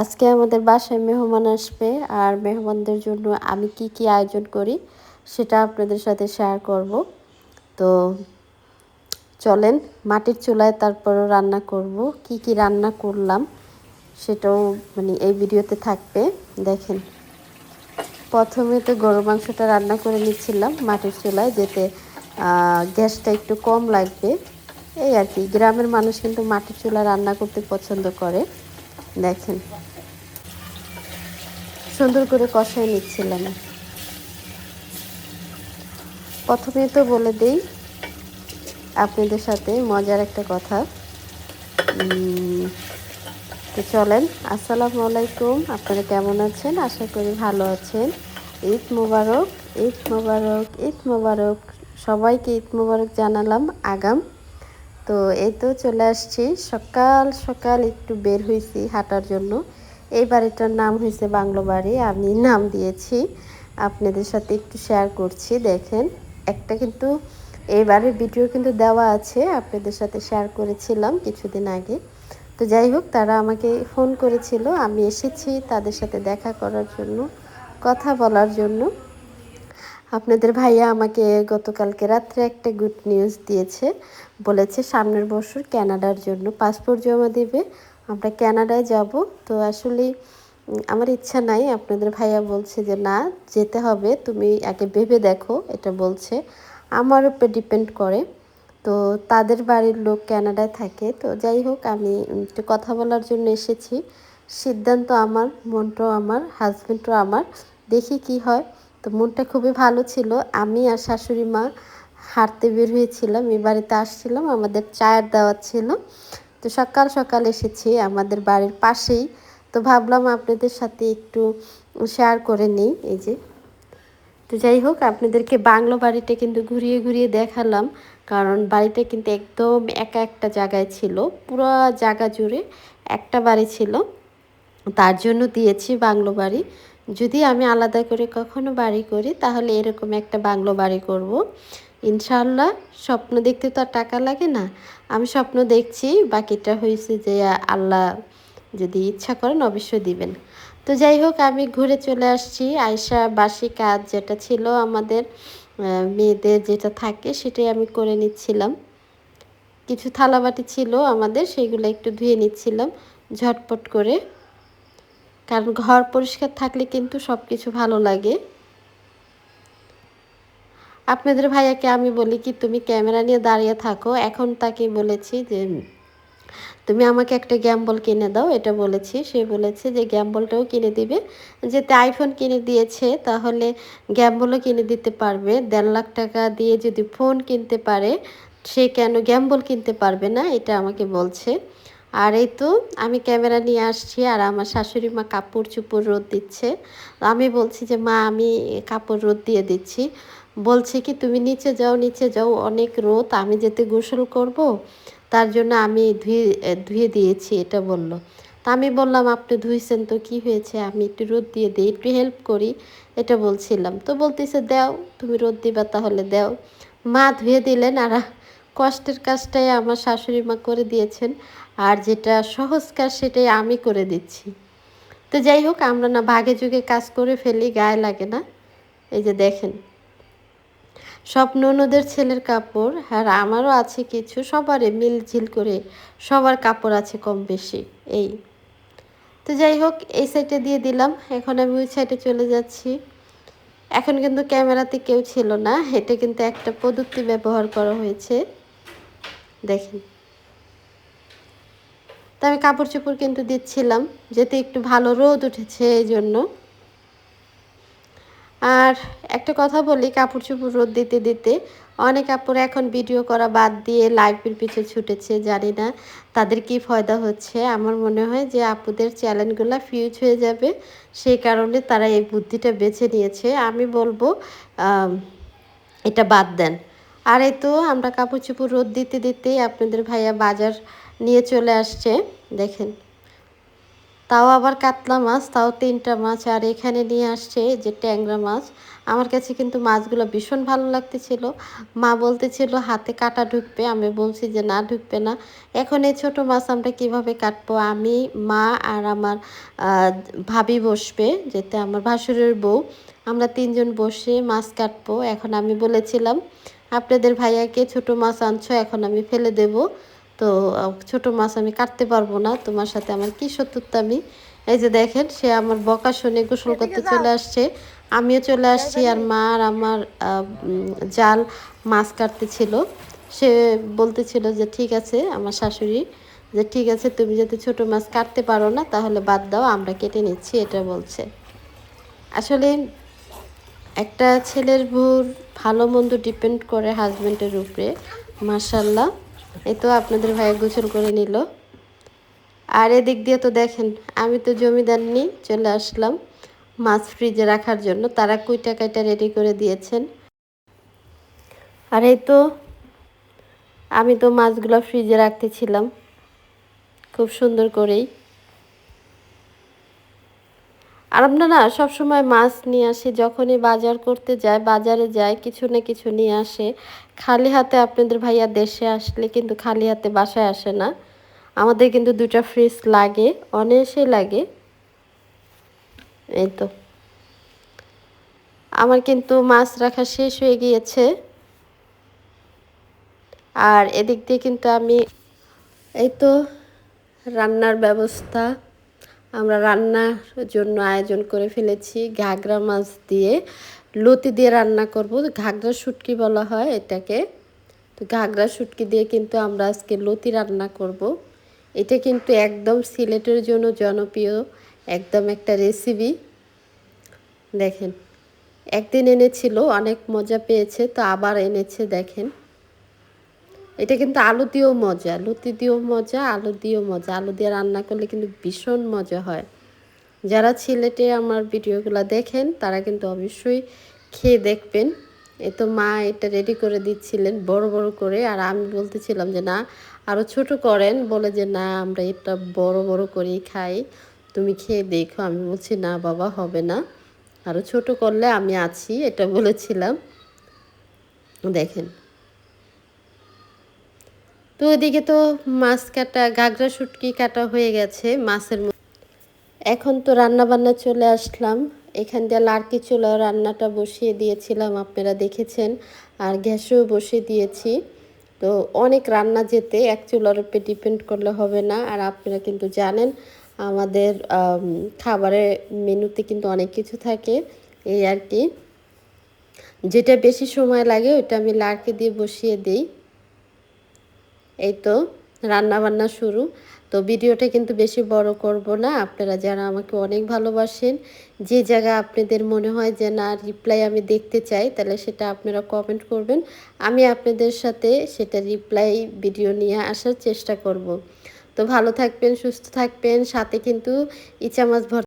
আজকে আমাদের বাসায় মেহমান আসবে আর মেহমানদের জন্য আমি কি কি আয়োজন করি সেটা আপনাদের সাথে শেয়ার করব। তো চলেন, মাটির চুলায় তারপরও রান্না করব। কি কি রান্না করলাম সেটাও মানে এই ভিডিওতে থাকবে। দেখেন, প্রথমে তো গরু মাংসটা রান্না করে নিচ্ছিলাম মাটির চুলায় যেতে গ্যাসটা একটু কম লাগবে। এই আর কি, গ্রামের মানুষ কিন্তু মাটির চুলায় রান্না করতে পছন্দ করে। দেখেন। সুন্দর করে কষায় নিচ্ছিলাম। প্রথমে তো বলে দেই, আপনাদের সাথে মজার একটা কথা। তো চলেন, আসসালামু আলাইকুম। আপনারা কেমন আছেন? আশা করি ভালো আছেন। ঈদ মোবারক ঈদ মোবারক ঈদ মোবারক। সবাইকে ঈদ মোবারক জানালাম। আগাম তো এই তো চলে আসছি। সকাল সকাল একটু বের হয়েছি হাঁটার জন্য। এই বাড়িটার নাম হয়েছে বাংলো বাড়ি। আমি নাম দিয়েছি। আপনাদের সাথে একটু শেয়ার করছি। দেখেন, একটা কিন্তু এই বাড়ির ভিডিও কিন্তু দেওয়া আছে। আপনাদের সাথে শেয়ার করেছিলাম কিছুদিন আগে। তো যাই হোক, তারা আমাকে ফোন করেছিল। আমি এসেছি তাদের সাথে দেখা করার জন্য, কথা বলার জন্য। আপনাদের ভাইয়া আমাকে গতকালকে রাত্রে একটা গুড নিউজ দিয়েছে। বলেছে, সামনের বছর ক্যানাডার জন্য পাসপোর্ট জমা দেবে। আমরা ক্যানাডায় যাব। তো আসলে আমার ইচ্ছা নাই। আপনাদের ভাইয়া বলছে যে, না, যেতে হবে। তুমি আগে ভেবে দেখো। এটা বলছে। আমার উপরে ডিপেন্ড করে। তো তাদের বাড়ির লোক ক্যানাডায় থাকে। তো যাই হোক, আমি একটু কথা বলার জন্য এসেছি। সিদ্ধান্ত আমার, মনটাও আমার হাজব্যান্ডও আমার। দেখি কি হয়। তো মনটা খুবই ভালো ছিল। আমি আর শাশুড়ি মা হাঁটতে বের হয়েছিলাম। এই বাড়িতে আসছিলাম। আমাদের চায়ের দাওয়াত ছিল। তো সকাল সকাল এসেছি আমাদের বাড়ির পাশেই। তো ভাবলাম আপনাদের সাথে একটু শেয়ার করে নিই। এই যে। তো যাই হোক, আপনাদেরকে বাংলো বাড়িটা কিন্তু ঘুরিয়ে ঘুরিয়ে দেখালাম। কারণ বাড়িটা কিন্তু একদম একা একটা জায়গায় ছিল। পুরো জায়গা জুড়ে একটা বাড়ি ছিল। তার জন্য দিয়েছি বাংলো বাড়ি। যদি আমি আলাদা করে কখনো বাড়ি করি, তাহলে এরকম একটা বাংলো বাড়ি করব। ইনশাল্লাহ স্বপ্ন দেখতে তো আর টাকা লাগে না। আমি স্বপ্ন দেখছি, বাকিটা হয়েছে যে আল্লাহ যদি ইচ্ছা করেন অবশ্যই দিবেন। তো যাই হোক, আমি ঘুরে চলে আসছি। আয়সা বাসি কাজ যেটা ছিল আমাদের মেয়েদের যেটা থাকে সেটাই আমি করে নিচ্ছিলাম। কিছু থালাবাটি ছিল আমাদের, সেগুলো একটু ধুয়ে নিচ্ছিলাম ঝটপট করে। কারণ ঘর পরিষ্কার থাকলে কিন্তু সব কিছু ভালো লাগে। আপনাদের ভাইয়াকে আমি বলি কি, তুমি ক্যামেরা নিয়ে দাঁড়িয়ে থাকো। এখন তাকে বলেছি যে, তুমি আমাকে একটা গ্যাম্বল কিনে দাও। এটা বলেছি। সে বলেছে যে, গ্যাম্বলটাও কিনে দিবে। যেতে আইফোন কিনে দিয়েছে, তাহলে গ্যাম্বলও কিনে দিতে পারবে। দেড় লাখ টাকা দিয়ে যদি ফোন কিনতে পারে, সে কেন গ্যাম্বল কিনতে পারবে না? এটা আমাকে বলছে। আর এই তো আমি ক্যামেরা নিয়ে আসছি আর আমার শাশুড়ি মা কাপড় চুপড় রোদ দিচ্ছে। আমি বলছি যে, মা, আমি কাপড় রোদ দিয়ে দিচ্ছি। বলছে কি, তুমি নিচে যাও নিচে যাও, অনেক রোদ, আমি যেতে গোসল করব। তার জন্য আমি ধুয়ে ধুয়ে দিয়েছি, এটা বলল। তা আমি বললাম, আপনি ধুইছেন তো, কি হয়েছে? আমি একটু রোদ দিয়ে দিই, একটু হেল্প করি। এটা বলছিলাম। তো বলতেছে, দেও, তুমি রোদ দিবা তাহলে দেও। মা ধুয়ে দিলেন আর কষ্টের কাজটাই আমার শাশুড়ি মা করে দিয়েছেন। আর যেটা সহজ কাজ সেটাই আমি করে দিচ্ছি। তো যাই হোক, আমরা না ভাগে যুগে কাজ করে ফেলি, গায়ে লাগে না। এই যে দেখেন, সব ননদের ছেলের কাপড় আর আমারও আছে কিছু সবারই মিলঝিল করে সবার কাপড় আছে কম বেশি, এই। তো যাই হোক, এই সাইডে দিয়ে দিলাম, এখন আমি ওই সাইডে চলে যাচ্ছি। এখন কিন্তু ক্যামেরাতে কেউ ছিল না, এটা কিন্তু একটা প্রযুক্তি ব্যবহার করা হয়েছে। দেখেন। তো আমি কাপড় চোপড় কিন্তু দিচ্ছিলাম যেতে একটু ভালো রোদ উঠেছে এই জন্য। আর একটা কথা বলি কাপড় চোপড় রোদ দিতে দিতে অনেক কাপড় এখন ভিডিও করা বাদ দিয়ে লাইভের পিছে ছুটেছে, জানি না তাদের কি ফয়দা হচ্ছে। আমার মনে হয় যে আপুদের চ্যানেলগুলো ফিউজ হয়ে যাবে, সেই কারণে তারা এই বুদ্ধিটা বেছে নিয়েছে। আমি বলব এটা বাদ দেন। আর এই তো আমরা কাপড় চোপড় রোদ দিতে দিতেই আপনাদের ভাইয়া বাজার নিয়ে চলে আসছে, দেখেন। তাও আবার কাতলা মাছ, তাও তিনটা মাছ, আর এখানে নিয়ে আসছে যে ট্যাংরা মাছ। আমার কাছে কিন্তু মাছগুলো ভীষণ ভালো লাগতেছিল। মা বলতেছিল, হাতে কাটা ঢুকবে। আমি বলছি যে, না, ঢুকবে না। এখন এই ছোটো মাছ আমরা কীভাবে কাটবো? আমি, মা আর আমার ভাবি বসবে, যেতে আমার ভাসুরের বউ। আমরা তিনজন বসে মাছ কাটবো। এখন আমি বলেছিলাম, আপনাদের ভাইয়াকে ছোট মাছ আনছো, এখন আমি ফেলে দেব। তো ছোট মাছ আমি কাটতে পারব না। তোমার সাথে আমার কি আমি? এই যে দেখেন সে আমার বকা শুনে গোসল করতে চলে আসছে। আমিও চলে আসছি আর মা আর আমার জাল মাছ কাটতে ছিল সে বলতেছিল যে ঠিক আছে আমার শাশুড়ি যে ঠিক আছে তুমি যদি ছোট মাছ কাটতে পারো না তাহলে বাদ দাও আমরা কেটে নিচ্ছি এটা বলছে। আসলে একটা ছেলের ভুর ভালো মন্দ ডিপেন্ড করে হাজব্যান্ডের উপরে মার্শাল্লাহ এই তো আপনাদের ভাই গোসল করে নিল। আর এদিক দিয়ে তো দেখেন, আমি তো জমিদার নিই চলে আসলাম মাছ ফ্রিজে রাখার জন্য। তারা কুইটা কাইটা রেডি করে দিয়েছেন। আর এই তো আমি তো মাছগুলো ফ্রিজে রাখতেছিলাম, খুব সুন্দর করেই। আর আমরা না সবসময় মাছ নিয়ে আসি, যখনই বাজার করতে যায় বাজারে যায় কিছু না কিছু নিয়ে আসে। খালি হাতে আপনাদের ভাইয়া দেশে আসলে কিন্তু খালি হাতে বাসায় আসে না। আমাদের কিন্তু দুটা ফ্রিজ লাগে অনেসে লাগে। এই তো। আমার কিন্তু মাছ রাখা শেষ হয়ে গিয়েছে। আর এদিক দিয়ে কিন্তু আমি এই তো রান্নার ব্যবস্থা আমরা রান্নার জন্য আয়োজন করে ফেলেছি ঘাগরা মাছ দিয়ে। লতি দিয়ে রান্না করব। ঘাগরা শুটকি বলা হয় এটাকে। তো ঘাগরা শুটকি দিয়ে কিন্তু আমরা আজকে লতি রান্না করব। এটা কিন্তু একদম সিলেটের জন্য জনপ্রিয়, একদম একটা রেসিপি দেখেন, একদিন এনেছিল, অনেক মজা পেয়েছে, তো আবার এনেছে, দেখেন। এটা কিন্তু আলু দিয়েও মজা। লুতি দিয়েও মজা, আলু দিয়েও মজা। আলু দিয়ে রান্না করলে কিন্তু ভীষণ মজা হয়। যারা ছেলেটে আমার ভিডিওগুলো দেখেন, তারা কিন্তু অবশ্যই খেয়ে দেখবেন। এ তো মা এটা রেডি করে দিচ্ছিলেন বড় বড় করে। আর আমি বলতেছিলাম যে, না আরও ছোট করেন। বলে যে, না, আমরা এটা বড় বড় করেই খাই। তুমি খেয়ে দেখো। আমি বলছি, না বাবা, হবে না। আরও ছোট করলে আমি আছি। এটা বলেছিলাম। দেখেন তো ওইদিকে তো মাছ কাটা গাগরা শুটকি কাটা হয়ে গেছে মাছের এখন তো রান্না বান্না চলে আসলাম। এখান দিয়ে লাড়কি চুলা রান্নাটা বসিয়ে দিয়েছিলাম, আপনারা দেখেছেন। আর গ্যাসেও বসিয়ে দিয়েছি। তো অনেক রান্না যেতে এক চুলার উপরে ডিপেন্ড করলে হবে না। আর আপনারা কিন্তু জানেন, আমাদের খাবারের মেনুতে কিন্তু অনেক কিছু থাকে, এই আর কি। যেটা বেশি সময় লাগে ওটা আমি লাড়কি দিয়ে বসিয়ে দিই। এই তো রান্না বান্না শুরু। তো ভিডিওটা কিন্তু বেশি বড় করব না। আপনারা যারা আমাকে অনেক ভালোবাসেন, যে জায়গা আপনাদের মনে হয় যে না, রিপ্লাই আমি দেখতে চাই, তাহলে সেটা আপনারা কমেন্ট করবেন। আমি আপনাদের সাথে সেটা রিপ্লাই ভিডিও নিয়ে আসার চেষ্টা করব। তো ভালো থাকবেন, সুস্থ থাকবেন। সাথে কিন্তু ইচা মাছ ভর্তা